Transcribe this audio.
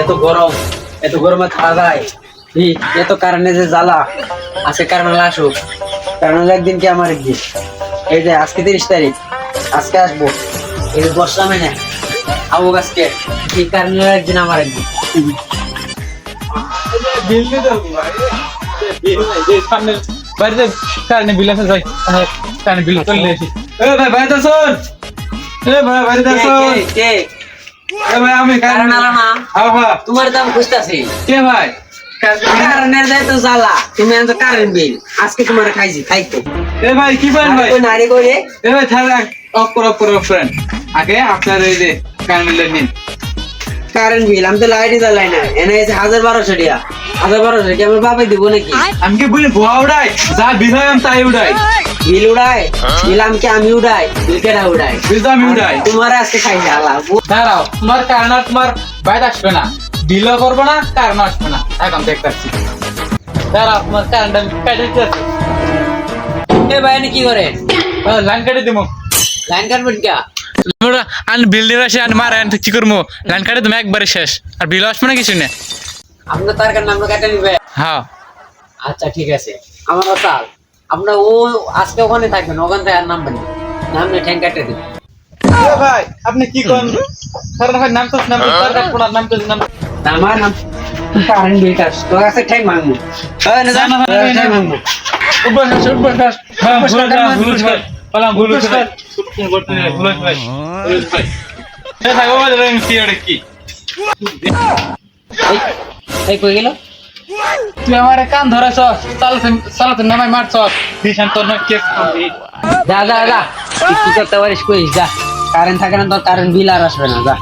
এত গরম এত গরমে খাওয়া যায়। এত কারণে যে জ্বালা আজকে কারণে আসুক কারণ একদিন কি আমার একদিন? এই যে আজকে তিরিশ তারিখ আজকে আসব। এই যে বসলাম না আবু আজকে এই কারণে একদিন আমার একদিন। ভাই। বাড়িতে কারেন্ট বিল আছে যাই কারেন্ট বিল চলে আসি এ ভাই বাড়িতে আসুন এ ভাই কে? এ ভাই আমি কারণ আলো না হ্যাঁ ভাই তোমার দাম খুঁজতেছি। কে ভাই? কারেন্টের দেয় তো জ্বালা। তুমি আনছো কারেন্ট বিল। আজকে তোমার খাইছি খাইতো এ ভাই কি ভাই? ওই নারী করে এ ভাই তাহলে অফ করো অফ করো অফ আগে আপনার এই যে কারেন্ট বিল নিন কারেন্ট বিল আমি তো লাইটই জ্বালাই না। এনে হাজার বারোশো টাকা। হাজার বারোশো কি আমার বাবাই দিব নাকি? আমি কি বুঝি ভুয়া উড়াই? যা বিল আমি তাই উড়াই। বিল উড়ায় বিল আমি কি আমি উড়াই বিল উড়াই? বিল তো আমি উড়াই। তোমার আজকে খাইছে আল্লাহ দাঁড়াও তোমার কারণ তোমার বাইরে আসবে না। বিলও করব না কারণ আসবে না। এখন দেখতেছি। দাঁড়াও তোমার কারেন্ট আমি কেটে দিতেছি এ ভাই কি করে? লাইন কেটে দিব লাইন কাটবেন কে? আন বিল্ডিং আসে আন মারে আন কি করব লাইন কাটে তুমি একবারে শেষ। আর বিল আসবে না কিছু না। আপনার তার কারণে আমরা কাটে নিবে। হ্যাঁ। আচ্ছা ঠিক আছে। আমার তাল আপনার ও আজকে ওখানে থাকবেন ওখান থেকে আর নামবেন না। নামলে ঠ্যাং কাটে দিবেন ভাই আপনি কি করেন? কারণ ভাই নাম তো নাম তার কাটবো না নাম তো নাম আমার নাম কারেন্ট বিল কাট তোর কাছে ঠ্যাং মাংবো এই না না, ঠ্যাং হাস উপর হাস হ্যাঁ ভুল ভুল হাস। পালাম ভুল ভাই করতে নেই ভুল ভাই ভুল ভাই এ কি? এই কই গেল? তুই আমার কান ধরেছ সালাতে নামাই মারছ। দিশান তোর না কেস করবি। যা যা যা কি করতে পারিস কইস, যা। কারেন্ট থাকে না, তোর কারেন্ট বিল আর আসবে না, যা।